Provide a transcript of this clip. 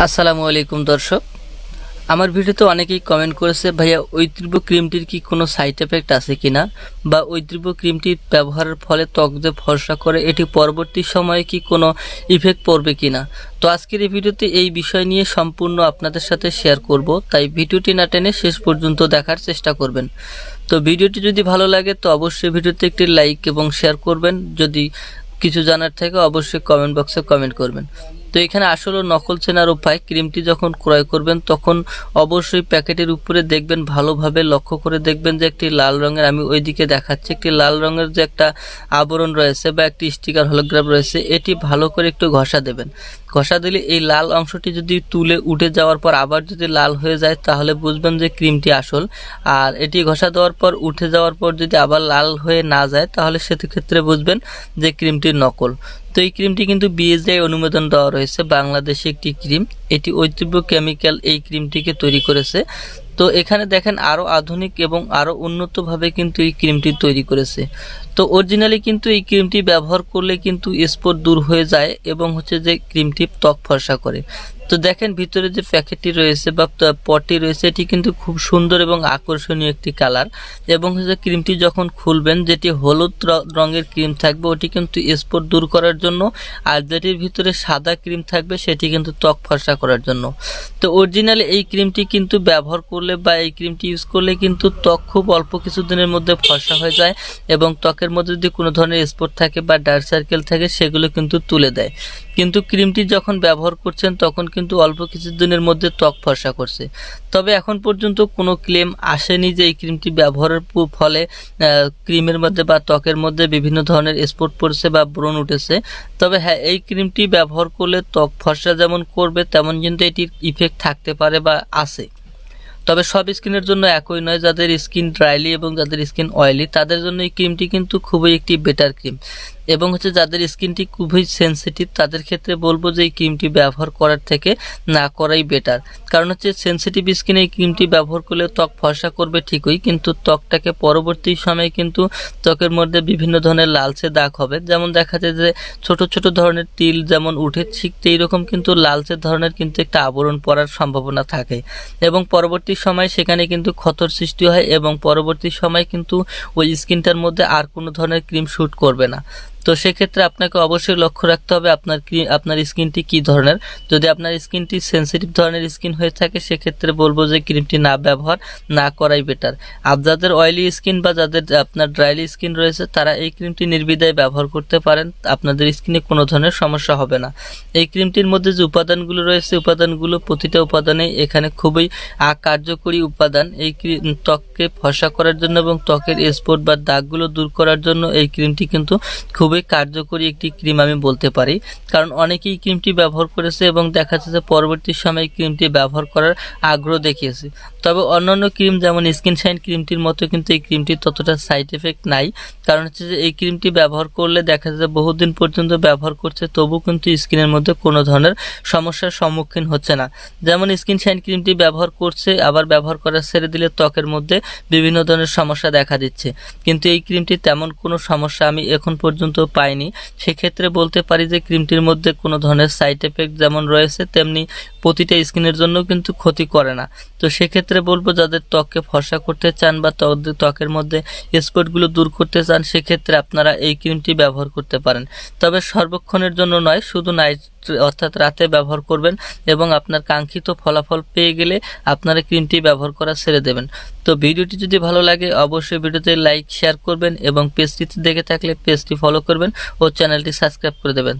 আসসালামু আলাইকুম, দর্শক। আমার ভিডিওতে অনেকেই কমেন্ট করেছে, ভাইয়া তীব্র ক্রিমটির কি কোনো সাইড এফেক্ট আছে কি না বা তীব্র ক্রিমটি ব্যবহারের ফলে ত্বক যে ফর্সা করে, এটি পরবর্তী সময়ে কি কোনো ইফেক্ট পড়বে কি না তো আজকের এই ভিডিওতে এই বিষয় নিয়ে সম্পূর্ণ আপনাদের সাথে শেয়ার করব, তাই ভিডিওটি না টেনে শেষ পর্যন্ত দেখার চেষ্টা করবেন। তো ভিডিওটি যদি ভালো লাগে, তো অবশ্যই ভিডিওতে একটি লাইক এবং শেয়ার করবেন। যদি কিছু জানার থাকে, অবশ্যই কমেন্ট বক্সে কমেন্ট করবেন। তো এখানে আসলে নকল চেনার উপায়, ক্রিমটি যখন ক্রয় করবেন তখন অবশ্যই প্যাকেটের উপরে দেখবেন, ভালোভাবে লক্ষ্য করে দেখবেন যে একটি লাল রঙের, আমি ওইদিকে দেখাচ্ছি, একটি লাল রঙের যে একটা আবরণ রয়েছে বা একটি স্টিকার হলোগ্রাফ রয়েছে, এটি ভালো করে একটু ঘষা দেবেন। ঘষা দিলে এই লাল অংশটি যদি তুলে উঠে যাওয়ার পর আবার যদি লাল হয়ে যায়, তাহলে বুঝবেন যে ক্রিমটি আসল। আর এটি ঘষা দেওয়ার পর, উঠে যাওয়ার পর যদি আবার লাল হয়ে না যায়, তাহলে সেক্ষেত্রে বুঝবেন যে ক্রিমটি নকল। তো এই ক্রিমটি কিন্তু বিএসআই অনুমোদন দেওয়া রয়েছে। বাংলাদেশে একটি ক্রিম। এটি ঐতিহ্য কেমিক্যাল এই ক্রিমটিকে তৈরি করেছে। তো এখানে দেখেন আরও আধুনিক এবং আরও উন্নতভাবে কিন্তু এই ক্রিমটি তৈরি করেছে। তো অরিজিনালি কিন্তু এই ক্রিমটি ব্যবহার করলে কিন্তু স্পট দূর হয়ে যায় এবং হচ্ছে যে ক্রিমটি ত্বক ফর্সা করে। তো দেখেন ভিতরে যে প্যাকেটটি রয়েছে বা পটটি রয়েছে, এটি কিন্তু খুব সুন্দর এবং আকর্ষণীয় একটি কালার। এবং হচ্ছে ক্রিমটি যখন খুলবেন, যেটি হলুদ রঙের ক্রিম থাকবে, ওটি কিন্তু স্পট দূর করার জন্য আর যেটির ভিতরে সাদা ক্রিম থাকবে, সেটি কিন্তু ত্বক ফর্সা করার জন্য। তো অরিজিনালি এই ক্রিমটি কিন্তু ব্যবহার করলে বা এই ক্রিমটি ইউজ করলে কিন্তু ত্বক খুব অল্প কিছুদিনের মধ্যে ফর্সা হয়ে যায় এবং ত্বকের মধ্যে যদি কোনো ধরনের স্পট থাকে বা ডার্ক সার্কেল থাকে, সেগুলো কিন্তু তুলে দেয়। কিন্তু ক্রিমটি যখন ব্যবহার করছেন, তখন কিন্তু অল্প কিছুদিনের মধ্যে ত্বক ফর্সা করছে। তবে এখন পর্যন্ত কোনো ক্লেম আসেনি যে এই ক্রিমটি ব্যবহারের ফলে ক্রিমের মধ্যে বা ত্বকের মধ্যে বিভিন্ন ধরনের স্পট পড়ছে বা ব্রণ উঠেছে। তবে হ্যাঁ এই ক্রিমটি ব্যবহার করলে ত্বক ফর্সা যেমন করবে, তেমন কিন্তু এটির ইফেক্ট থাকতে পারে বা আছে। তবে সব স্কিনের জন্য একই নয়, যাদের স্কিন ড্রাইলি এবং যাদের স্কিন অয়েলি, তাদের জন্য এই ক্রিমটি কিন্তু খুবই একটি বেটার ক্রিম এবং হচ্ছে যাদের স্কিনটি খুবই সেনসিটিভ তাদের ক্ষেত্রে বলব যে এই ক্রিমটি ব্যবহার করার থেকে না করাই বেটার কারণ হচ্ছে সেনসিটিভ স্কিনে এই ক্রিমটি ব্যবহার করলে ত্বক ফর্সা করবে ঠিকই, কিন্তু ত্বকটাকে পরবর্তী সময়ে কিন্তু ত্বকের মধ্যে বিভিন্ন ধরনের লালচে দাগ হবে। যেমন দেখা যায় যে ছোট ছোট ধরনের তিল যেমন উঠে, ঠিক এইরকম কিন্তু লালচে ধরনের কিন্তু একটা আবরণ পড়ার সম্ভাবনা থাকে। এবং পরবর্তী সময় সেখানে কিন্তু ক্ষতর সৃষ্টি হয় এবং পরবর্তী সময় কিন্তু ওই স্কিনটার মধ্যে আর কোনো ধরনের ক্রিম শ্যুট করবে না। তো সেক্ষেত্রে আপনাকে অবশ্যই লক্ষ্য রাখতে হবে আপনার ক্রি- আপনার স্কিনটি কি ধরনের। যদি আপনার স্কিনটি সেন্সিটিভ ধরনের স্কিন হয়ে থাকে, সেক্ষেত্রে বলব যে ক্রিমটি না ব্যবহার, না করাই বেটার আর যাদের অয়েলি স্কিন বা যাদের আপনার ড্রাইলি স্কিন রয়েছে, তারা এই ক্রিমটি নির্বিধায় ব্যবহার করতে পারেন। আপনাদের স্কিনে কোনো ধরনের সমস্যা হবে না। এই ক্রিমটির মধ্যে যে উপাদানগুলো রয়েছে, উপাদানগুলো প্রতিটা উপাদানেই এখানে খুবই কার্যকরী উপাদান। এই ত্বককে ফসা করার জন্য এবং ত্বকের স্পট বা দাগগুলো দূর করার জন্য এই ক্রিমটি কিন্তু খুবই কার্যকরী একটি ক্রিম আমি বলতে পারি। কারণ অনেকেই ক্রিমটি ব্যবহার করেছে এবং দেখা যাচ্ছে যে পরবর্তী সময়ে ক্রিমটি ব্যবহার করার আগ্রহ দেখিয়েছে। তবে অন্যান্য ক্রিম যেমন স্কিন শাইন ক্রিমটির মতো কিন্তু এই ক্রিমটির ততটা সাইড এফেক্ট নাই। কারণ হচ্ছে যে এই ক্রিমটি ব্যবহার করলে দেখা যাচ্ছে বহুদিন পর্যন্ত ব্যবহার করছে তবু কিন্তু স্কিনের মধ্যে কোনো ধরনের সমস্যার সম্মুখীন হচ্ছে না। যেমন স্কিন শাইন ক্রিমটি ব্যবহার করছে, আবার ব্যবহার করা ছেড়ে দিলে ত্বকের মধ্যে বিভিন্ন ধরনের সমস্যা দেখা দিচ্ছে। কিন্তু এই ক্রিমটি তেমন কোনো সমস্যা আমি এখন পর্যন্ত পাইনি। সেক্ষেত্রে বলতে পারি যে ক্রিমটির মধ্যে কোনো ধরনের সাইড এফেক্ট যেমন রয়েছে, তেমনি প্রতিটা স্কিনের জন্য কিন্তু ক্ষতি করে না। তো সেক্ষেত্রে বলব, যাদের ত্বককে ফর্সা করতে চান বা ত্বকের মধ্যে স্পটগুলো দূর করতে চান, সেক্ষেত্রে আপনারা এই ক্রিমটি ব্যবহার করতে পারেন। তবে সর্বক্ষণের জন্য নয়, শুধু নাইট অর্থাৎ রাতে ব্যবহার করবেন এবং আপনার কাঙ্ক্ষিত ফলাফল পেয়ে গেলে আপনারা ক্রিমটি ব্যবহার করা ছেড়ে দেবেন। তো ভিডিওটি যদি ভালো লাগে, অবশ্যই ভিডিওতে লাইক শেয়ার করবেন এবং পেজটিতে দেখে থাকলে পেজটি ফলো করবেন ও চ্যানেলটি সাবস্ক্রাইব করে দেবেন।